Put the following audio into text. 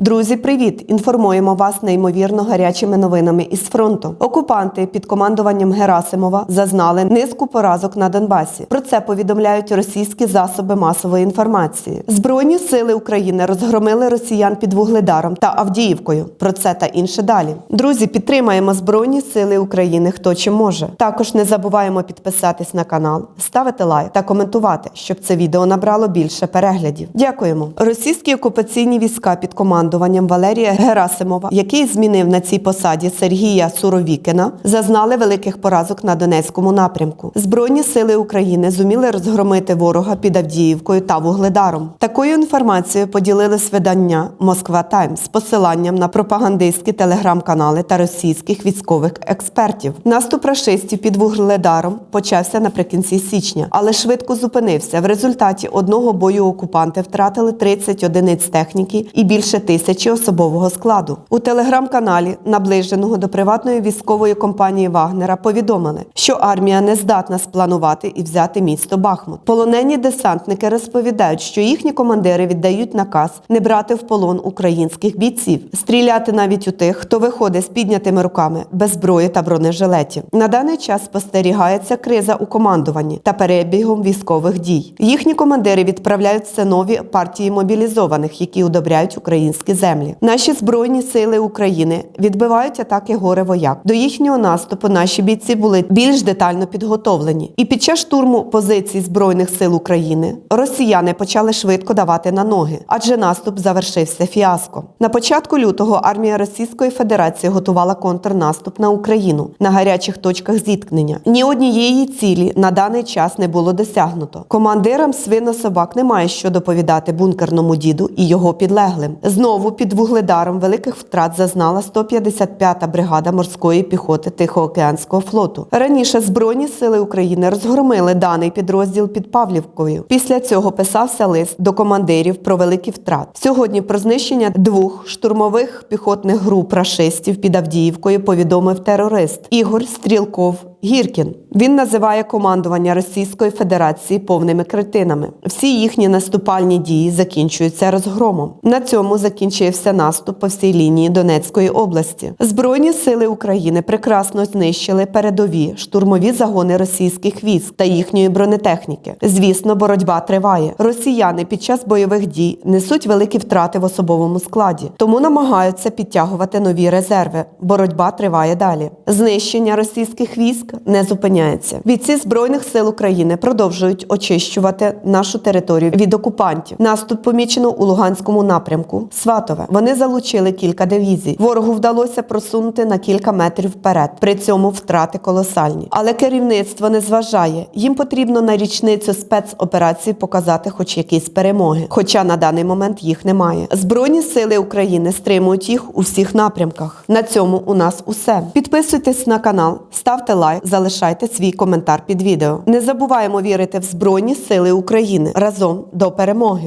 Друзі, привіт! Інформуємо вас неймовірно гарячими новинами із фронту. Окупанти під командуванням Герасимова зазнали низку поразок на Донбасі. Про це повідомляють російські засоби масової інформації. Збройні сили України розгромили росіян під Вугледаром та Авдіївкою. Про це та інше далі. Друзі, підтримаємо Збройні Сили України хто чим може. Також не забуваємо підписатись на канал, ставити лайк та коментувати, щоб це відео набрало більше переглядів. Дякуємо. Російські окупаційні війська під командуванням Валерія Герасимова, який змінив на цій посаді Сергія Суровікіна, зазнали великих поразок на Донецькому напрямку. Збройні сили України зуміли розгромити ворога під Авдіївкою та Вугледаром. Такою інформацією поділились видання Москва Таймс з посиланням на пропагандистські телеграм-канали та російських військових експертів. Наступ рашистів під Вугледаром почався наприкінці січня, але швидко зупинився. В результаті одного бою окупанти втратили 30 одиниць техніки і більше тисячі особового складу. У телеграм-каналі, наближеного до приватної військової компанії Вагнера, повідомили, що армія не здатна спланувати і взяти місто Бахмут. Полонені десантники розповідають, що їхні командири віддають наказ не брати в полон українських бійців, стріляти навіть у тих, хто виходить з піднятими руками без зброї та бронежилетів. На даний час спостерігається криза у командуванні та перебігом військових дій. Їхні командири відправляють все нові партії мобілізованих, які удобряють українські землі. Наші збройні сили України відбивають атаки горе вояк. До їхнього наступу наші бійці були більш детально підготовлені. І під час штурму позицій збройних сил України росіяни почали швидко давати на ноги, адже наступ завершився фіаско. На початку лютого армія Російської Федерації готувала контрнаступ на Україну на гарячих точках зіткнення. Ні однієї цілі на даний час не було досягнуто. Командирам свинособак немає що доповідати бункерному діду і його підлеглим. Знову під вугледаром великих втрат зазнала 155-та бригада морської піхоти Тихоокеанського флоту. Раніше збройні сили України розгромили даний підрозділ під Павлівкою. Після цього писався лист до командирів про великі втрати. Сьогодні про знищення двох штурмових піхотних груп рашистів під Авдіївкою повідомив терорист Ігор Стрілков. Гіркін він називає командування Російської Федерації повними кретинами. Всі їхні наступальні дії закінчуються розгромом. На цьому закінчився наступ по всій лінії Донецької області. Збройні сили України прекрасно знищили передові штурмові загони російських військ та їхньої бронетехніки. Звісно, боротьба триває. Росіяни під час бойових дій несуть великі втрати в особовому складі, тому намагаються підтягувати нові резерви. Боротьба триває далі. Знищення російських військ не зупиняється. Бійці збройних сил України продовжують очищувати нашу територію від окупантів. Наступ помічено у Луганському напрямку. Сватове. Вони залучили кілька дивізій. Ворогу вдалося просунути на кілька метрів вперед. При цьому втрати колосальні. Але керівництво не зважає. Їм потрібно на річницю спецоперації показати хоч якісь перемоги. Хоча на даний момент їх немає. Збройні сили України стримують їх у всіх напрямках. На цьому у нас усе. Підписуйтесь на канал, ставте залишайте свій коментар під відео. Не забуваємо вірити в Збройні Сили України разом до перемоги.